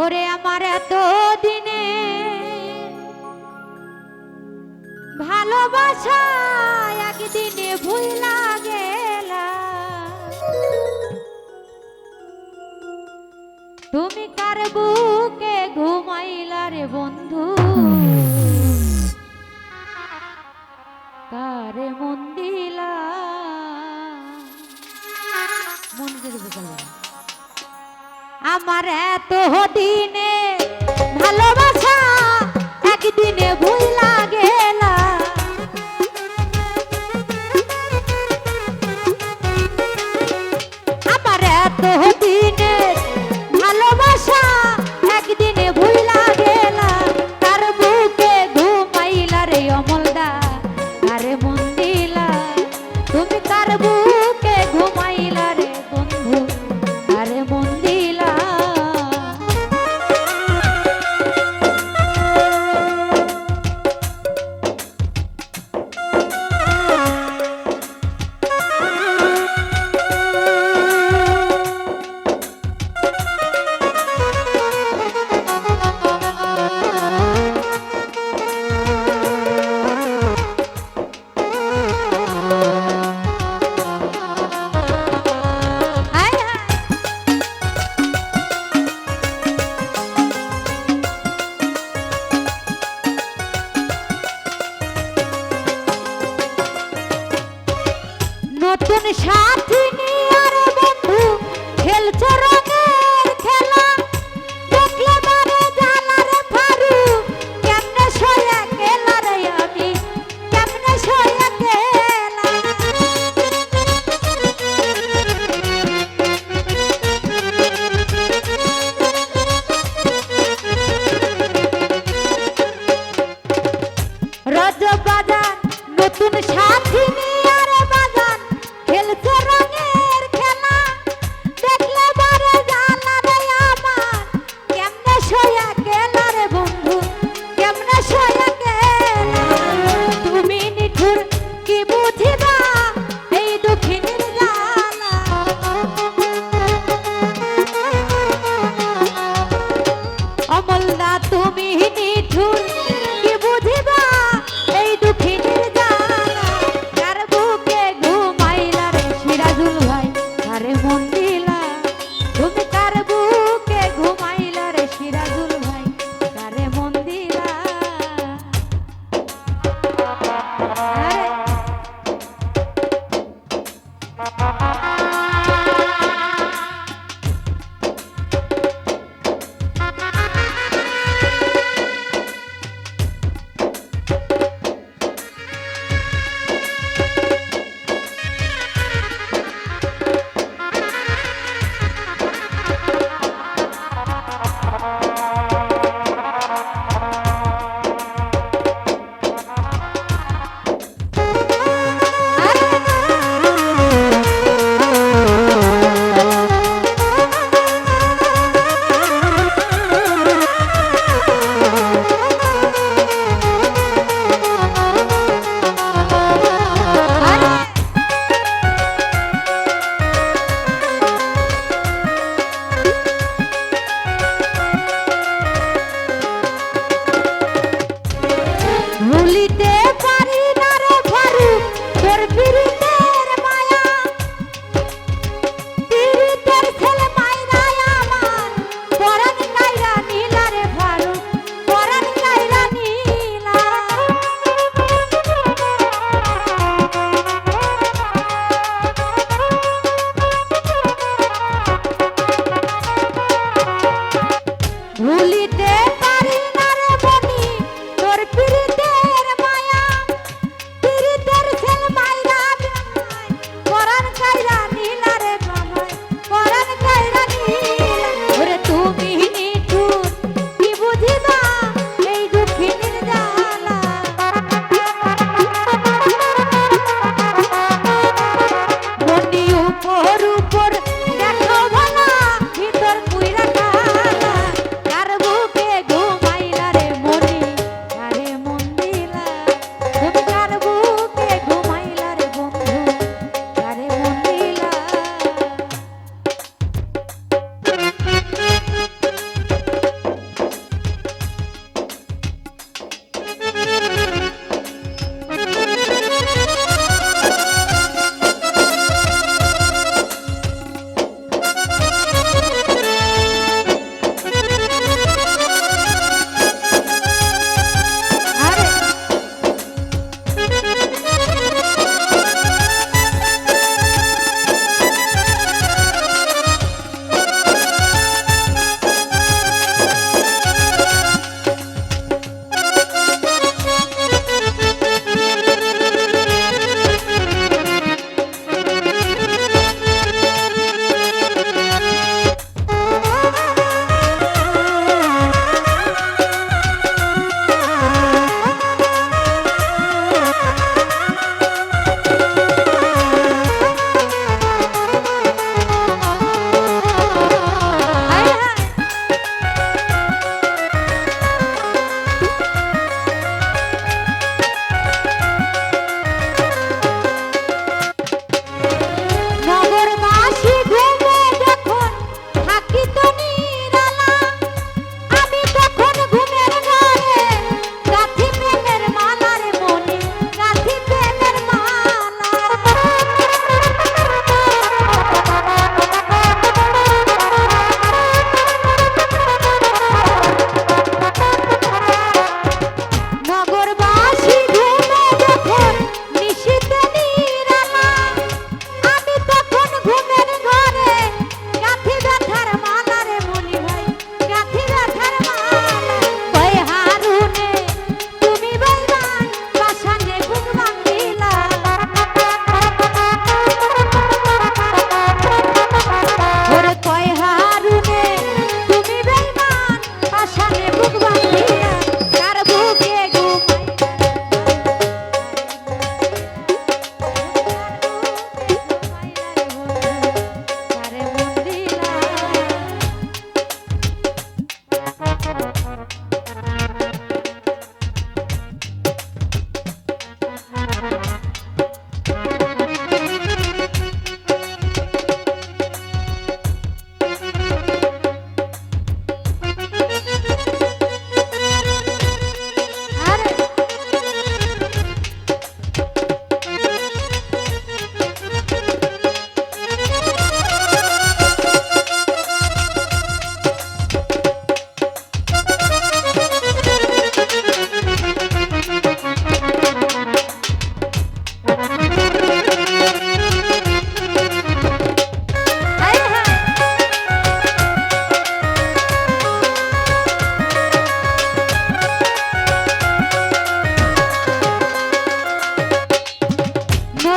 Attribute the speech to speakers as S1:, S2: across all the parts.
S1: ওরে আমার এত দিনে ভালোবাসা একদিনে ভুইলা গেলা। তুমি কার বুকে ঘুমাইলা রে বন্ধু? কারে মন দিলা? মন দিলা আমার এত দিনে ভালোবাসা একদিনে ভুল সাথী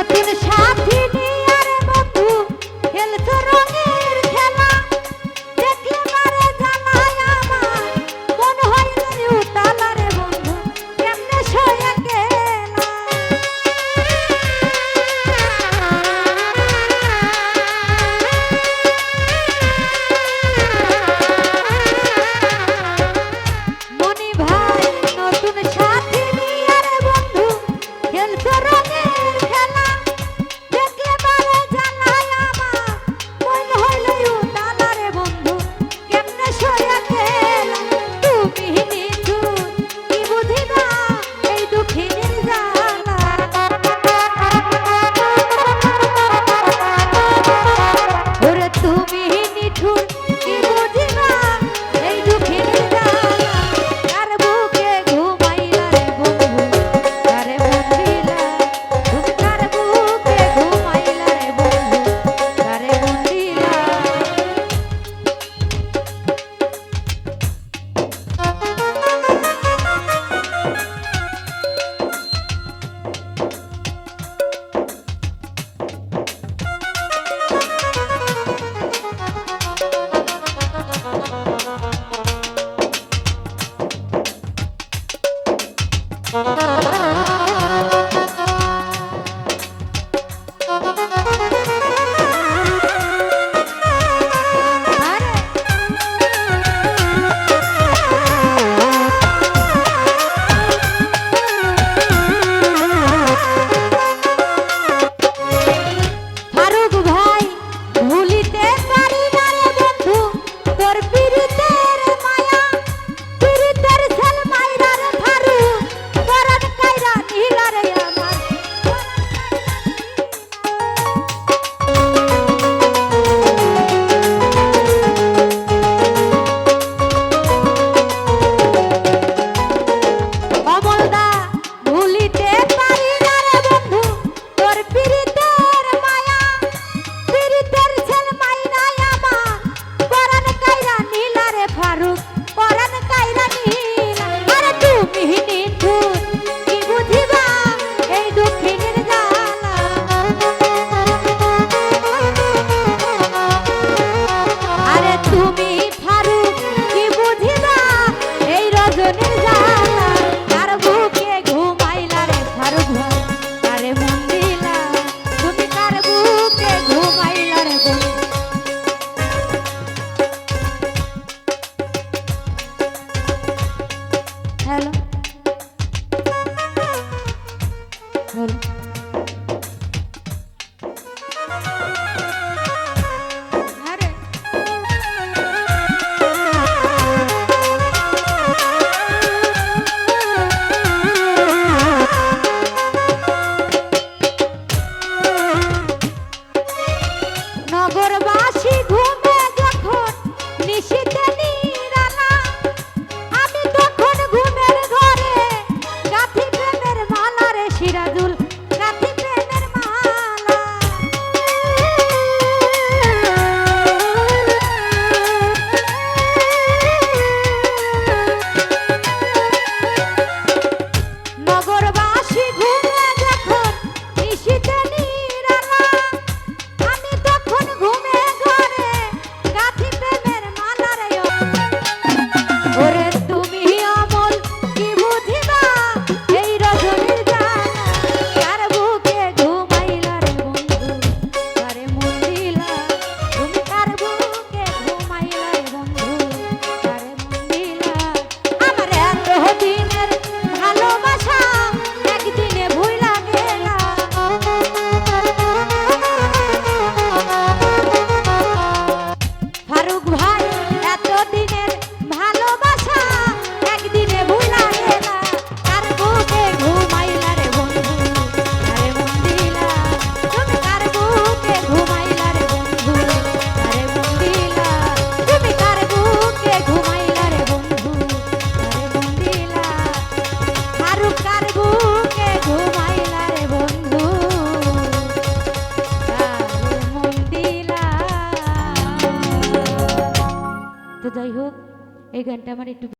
S1: punish her.